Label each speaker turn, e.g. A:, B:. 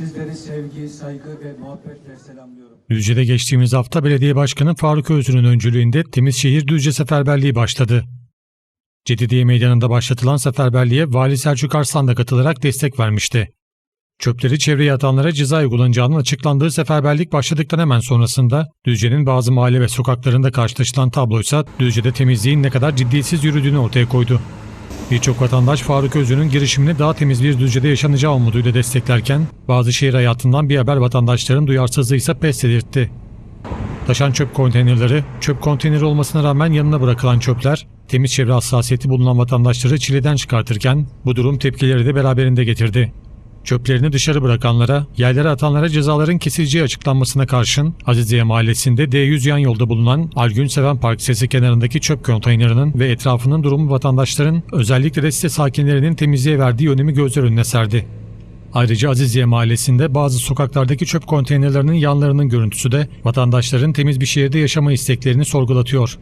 A: Sizleri sevgi, saygı ve muhabbetle selamlıyorum.
B: Düzce'de geçtiğimiz hafta belediye başkanı Faruk Özür'ün öncülüğünde Temiz Şehir Düzce Seferberliği başladı. Cedidiye Meydanı'nda başlatılan seferberliğe Vali Selçuk Arslan da katılarak destek vermişti. Çöpleri çevreye atanlara ceza uygulanacağının açıklandığı seferberlik başladıktan hemen sonrasında Düzce'nin bazı mahalle ve sokaklarında karşılaşılan tabloysa Düzce'de temizliğin ne kadar ciddiyetsiz yürüdüğünü ortaya koydu. Birçok vatandaş Faruk Özür'ün girişimini daha temiz bir Düzce'de yaşanacağı umuduyla desteklerken bazı şehir hayatından bir haber vatandaşların duyarsızlığı ise pes dedirtti. Taşan çöp konteynerleri, çöp konteyneri olmasına rağmen yanına bırakılan çöpler, temiz çevre hassasiyeti bulunan vatandaşları çileden çıkartırken bu durum tepkileri de beraberinde getirdi. Çöplerini dışarı bırakanlara, yerlere atanlara cezaların kesileceği açıklanmasına karşın Aziziye Mahallesi'nde D100 yan yolda bulunan Algün Seven Park sesi kenarındaki çöp konteynerinin ve etrafının durumu vatandaşların özellikle de site sakinlerinin temizliğe verdiği önemi gözler önüne serdi. Ayrıca Aziziye Mahallesi'nde bazı sokaklardaki çöp konteynerlerinin yanlarının görüntüsü de vatandaşların temiz bir şehirde yaşama isteklerini sorgulatıyor.